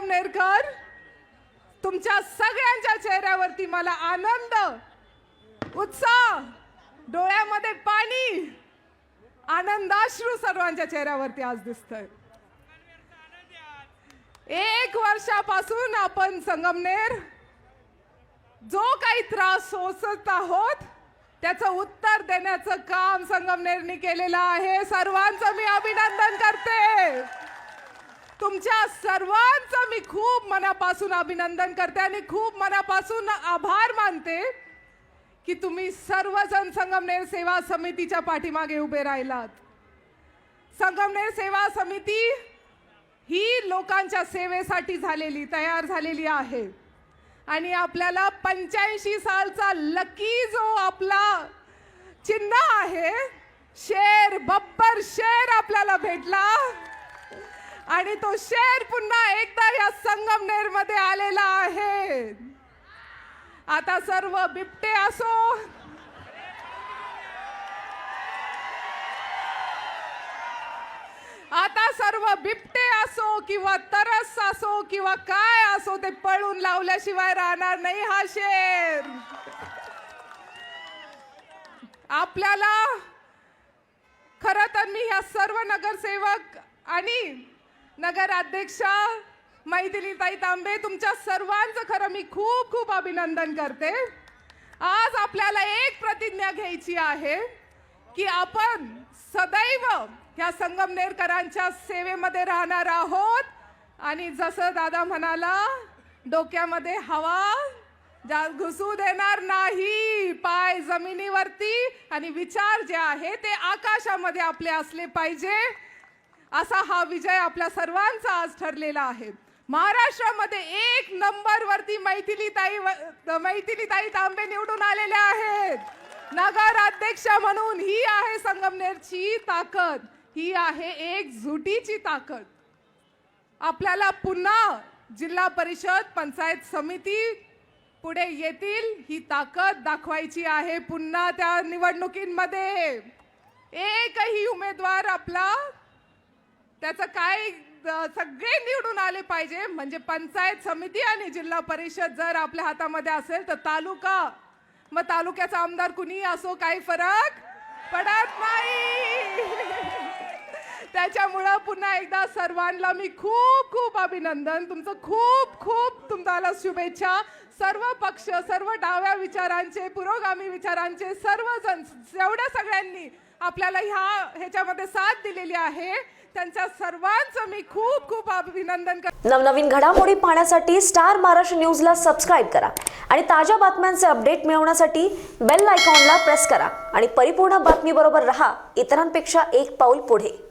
आंबेडकर तुमच्या सगळ्यांच्या चेहऱ्यावरती मला आनंद उत्साह डोळ्यामध्ये पाणी आनंदाश्रू सर्वांच्या चेहऱ्यावरती आज दिसतंय. एक वर्षापासून आपण संगमनेर जो काही त्रास सोसत आहोत त्याचं उत्तर देण्याचं काम संगमनेरनी केलेलं आहे. सर्वांचं मी अभिनंदन करते. तुमच्या सर्वांचं मी खूप मनापासून अभिनंदन करते आणि खूप मनापासून आभार मानते की तुम्ही सर्वजण संगमनेर सेवा समितीच्या पाठीमागे उभे राहिलात. संगमनेर सेवा समिती ही लोकांच्या सेवेसाठी झालेली तयार झालेली आहे. आणि आपल्याला पंच्याऐंशी सालचा लकी जो आपला चिन्ह आहे शेर बब्बर शेर आपल्याला भेटला. आणि तो शेर पुन्हा एकदा या संगमनेरमध्ये आलेला आहे. आता सर्व बिबटे असो. आता सर्व बिबटे असो किंवा तरस असो किंवा काय असो ते पळून लावल्याशिवाय राहणार नाही हा शेर. आपल्याला खर तर मी ह्या सर्व नगरसेवक आणि नगराध्यक्षा मैथिलीताई तांबे तुमच्या सर्वांचं खरं मी खूप खूप अभिनंदन करते. आज आपल्याला एक प्रतिज्ञा घ्यायची आहे की आपण सदैव ह्या संगमनेरकरांच्या सेवेमध्ये राहणार आहोत. आणि जसं दादा म्हणाला डोक्यामध्ये हवा जा घुसू देणार नाही पाय जमिनीवरती. आणि विचार जे आहे ते आकाशामध्ये आपले असले पाहिजे. असा हा विजय आपल्या सर्वांचा आज ठरलेला आहे. महाराष्ट्रामध्ये एक नंबरवरती मैथिलीताई मैथिलीताई तांबे निवडून आलेल्या आहेत. नगर अध्यक्ष म्हणून ही आहे संगमनेरची ताकद. ही आहे एक झुटीची ताकद. आपल्याला पुन्हा जिल्हा परिषद पंचायत समिती पुढे येतील ही ताकद दाखवायची आहे पुन्हा त्या निवडणुकींमध्ये. एकही उमेदवार आपला त्याचं काय सगळे निवडून आले पाहिजे. म्हणजे पंचायत समिती आणि जिल्हा परिषद जर आपल्या हातामध्ये असेल तर तालुका. मग तालुक्याचा आमदार कुणी असो काही फरक पडत नाही. त्याच्यामुळं पुन्हा एकदा सर्वांना मी खूप खूप अभिनंदन. तुमचं खूप खूप तुम्हाला शुभेच्छा. सर्व पक्ष सर्व डाव्या विचारांचे पुरोगामी विचारांचे सर्वजण एवढ्या सगळ्यांनी आपल्याला ह्या ह्याच्यामध्ये साथ दिलेली आहे त्यांच्या सर्वांचं मी खूप खूप अभिनंदन करते नवनवीन घडामोडी पाहण्यासाठी स्टार महाराष्ट्र न्यूजला सबस्क्राईब करा. आणि ताज्या बातम्यांचे अपडेट मिळवण्यासाठी बेल आयकॉनला प्रेस करा. आणि परिपूर्ण बातमीबरोबर रहा. इतरांपेक्षा एक पाऊल पुढे.